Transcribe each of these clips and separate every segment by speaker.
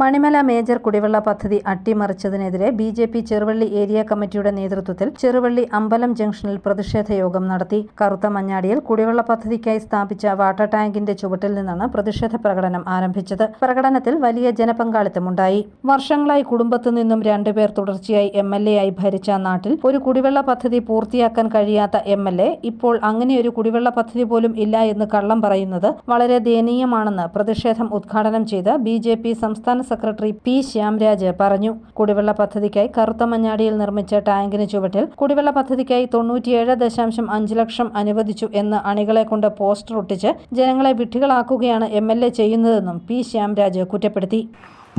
Speaker 1: Manimala major കുടിവെള്ള പദ്ധതി അട്ടിമറിച്ചതിനെതിരെ B J P Cheruvally area കമ്മിറ്റിയുടെ നേതൃത്വത്തിൽ ചെറുവള്ളി അമ്പലം ജംഗ്ഷനിൽ പ്രതിഷേധ യോഗം നടത്തി. കറുത്ത മഞ്ഞാടിയിൽ കുടിവെള്ള പദ്ധതിക്കായി സ്ഥാപിച്ച വാട്ടർ ടാങ്കിന്റെ ചുവട്ടിൽ നിന്നാണ് പ്രതിഷേധ പ്രകടനം ആരംഭിച്ചത്. പ്രകടനത്തിൽ വലിയ ജനപങ്കാളിത്തമുണ്ടായി വർഷങ്ങളായി കുടുംബത്തു നിന്നും രണ്ടുപേർ തുടർച്ചയായി എം എൽ എ ആയി ഭരിച്ച നാട്ടിൽ ഒരു കുടിവെള്ള പദ്ധതി പൂർത്തിയാക്കാൻ കഴിയാത്ത എം എൽ എ ഇപ്പോൾ അങ്ങനെയൊരു കുടിവെള്ള പദ്ധതി പോലും ഇല്ല എന്ന് കള്ളം പറയുന്നത് വളരെ ദയനീയമാണെന്ന് പ്രതിഷേധം ഉദ്ഘാടനം ചെയ്ത ബി ജെ പി സംസ്ഥാന സെക്രട്ടറി പി ശ്യാംരാജ് പറഞ്ഞു. കുടിവെള്ള പദ്ധതിക്കായി കറുത്ത മഞ്ഞാടിയിൽ നിർമ്മിച്ച ടാങ്കിന് ചുവട്ടിൽ കുടിവെള്ള പദ്ധതിക്കായി തൊണ്ണൂറ്റിയേഴ് ദശാംശം അഞ്ച് ലക്ഷം അനുവദിച്ചു എന്ന് അണികളെ കൊണ്ട് പോസ്റ്റർ ഒട്ടിച്ച് ജനങ്ങളെ വിഡ്ഢികളാക്കുകയാണ് എം എൽ എ ചെയ്യുന്നതെന്നും പി ശ്യാംരാജ് കുറ്റപ്പെടുത്തി.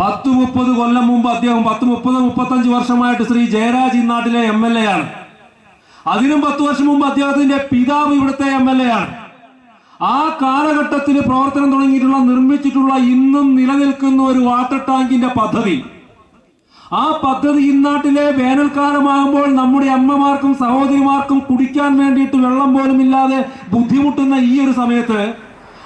Speaker 2: പത്ത് മുപ്പത് കൊല്ലം മുമ്പ് അദ്ദേഹം പത്ത് മുപ്പത് മുപ്പത്തഞ്ച് വർഷമായിട്ട് ശ്രീ ജയരാജ് ഈ നാട്ടിലെ എം എൽ എ ആണ്. അതിനും പത്ത് വർഷം മുമ്പ് അദ്ദേഹത്തിന്റെ പിതാവ് ഇവിടുത്തെ എം എൽ എ ആണ്. ആ കാലഘട്ടത്തിൽ പ്രവർത്തനം തുടങ്ങിയിട്ടുള്ള നിർമ്മിച്ചിട്ടുള്ള ഇന്നും നിലനിൽക്കുന്ന ഒരു വാട്ടർ ടാങ്കിന്റെ പദ്ധതി. ആ പദ്ധതി ഇന്നാട്ടിലെ വേനൽക്കാലമാകുമ്പോൾ നമ്മുടെ അമ്മമാർക്കും സഹോദരിമാർക്കും കുടിക്കാൻ വേണ്ടിയിട്ട് വെള്ളം പോലും ഇല്ലാതെ ബുദ്ധിമുട്ടുന്ന ഈ ഒരു സമയത്ത്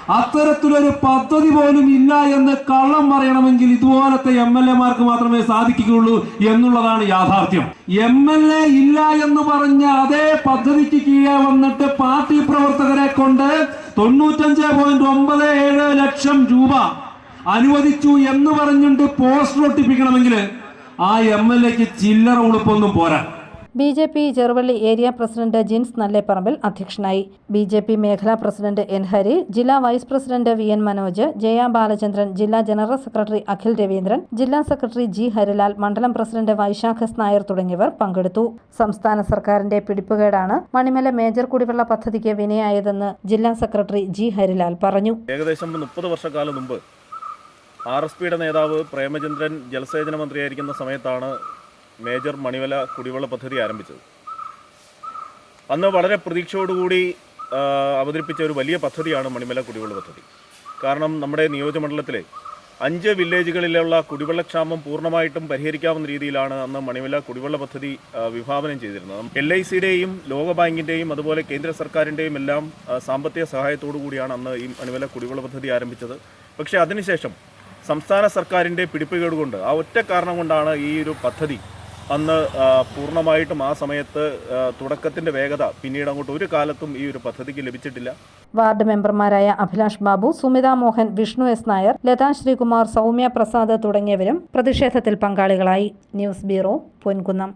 Speaker 2: അത്തരത്തിലൊരു പദ്ധതി പോലും ഇല്ല എന്ന് കള്ളം പറയണമെങ്കിൽ ഇതുപോലത്തെ എം എൽ എമാർക്ക് മാത്രമേ സാധിക്കുകയുള്ളൂ എന്നുള്ളതാണ് യാഥാർത്ഥ്യം. എം എൽ എ ഇല്ല എന്ന് പറഞ്ഞ അതേ പദ്ധതിക്ക് കീഴെ വന്നിട്ട് പാർട്ടി പ്രവർത്തകരെ കൊണ്ട് തൊണ്ണൂറ്റഞ്ച് പോയിന്റ് ഒമ്പത് ഏഴ് ലക്ഷം രൂപ അനുവദിച്ചു എന്ന് പറഞ്ഞിട്ട് പോസ്റ്റർ ഒട്ടിപ്പിക്കണമെങ്കിൽ ആ എം എൽ എക്ക് ചില്ലറ ഉളുപ്പൊന്നും പോരാ.
Speaker 1: B J P Cheruvally area president Jins Nalleparambil അധ്യക്ഷനായി. ബി ജെ പി മേഖലാ പ്രസിഡന്റ് എൻ ഹരി ജില്ലാ vice president V N Manoj Jaya Balachandran ജില്ലാ ജനറൽ സെക്രട്ടറി അഖിൽ രവീന്ദ്രൻ ജില്ലാ സെക്രട്ടറി ജി ഹരിലാൽ മണ്ഡലം പ്രസിഡന്റ് വൈശാഖസ് നായർ തുടങ്ങിയവർ പങ്കെടുത്തു. സംസ്ഥാന സർക്കാരിന്റെ പിടിപ്പുകേടാണ് മണിമല മേജർ കുടിവെള്ള പദ്ധതിക്ക് വിനയായതെന്ന് ജില്ലാ സെക്രട്ടറി ജി ഹരിലാൽ പറഞ്ഞു.
Speaker 3: ഏകദേശം മുപ്പത് വർഷക്കാലം മുമ്പ് ആർ എസ് പിയുടെ നേതാവ് പ്രേമചന്ദ്രൻ ജലസേചന മന്ത്രിയായിരിക്കുന്ന സമയത്താണ് മേജർ മണിവല കുടിവെള്ള പദ്ധതി ആരംഭിച്ചത്. അന്ന് വളരെ പ്രതീക്ഷയോടുകൂടി അവതരിപ്പിച്ച ഒരു വലിയ പദ്ധതിയാണ് മണിമല കുടിവെള്ള പദ്ധതി. കാരണം നമ്മുടെ നിയോജകമണ്ഡലത്തിലെ അഞ്ച് വില്ലേജുകളിലുള്ള കുടിവെള്ളക്ഷാമം പൂർണമായിട്ടും പരിഹരിക്കാവുന്ന രീതിയിലാണ് അന്ന് മണിമല കുടിവെള്ള പദ്ധതി വിഭാവനം ചെയ്തിരുന്നത്. എൽ ഐ സിയുടെയും ലോകബാങ്കിന്റെയും അതുപോലെ കേന്ദ്ര സർക്കാരിന്റെയും എല്ലാം സാമ്പത്തിക സഹായത്തോടു കൂടിയാണ് അന്ന് ഈ മണിമല കുടിവെള്ള പദ്ധതി ആരംഭിച്ചത്. പക്ഷേ അതിനുശേഷം സംസ്ഥാന സർക്കാരിന്റെ പിടിപ്പുകേട് കൊണ്ട് ആ ഒറ്റ കാരണം കൊണ്ടാണ് ഈ ഒരു പദ്ധതി അന്ന് പൂർണമായിട്ടും ആ സമയത്ത് തുടക്കത്തിന്റെ വേഗത പിന്നീട് അങ്ങോട്ട് ഒരു കാലത്തും ഈ ഒരു പദ്ധതിക്ക് ലഭിച്ചിട്ടില്ല.
Speaker 1: വാർഡ് മെമ്പർമാരായ അഭിലാഷ് ബാബു സുമിത മോഹൻ വിഷ്ണു എസ് നായർ ലതാ ശ്രീകുമാർ സൗമ്യ പ്രസാദ് തുടങ്ങിയവരും പ്രതിഷേധത്തിൽ പങ്കാളികളായി. News bureau Ponkunnam.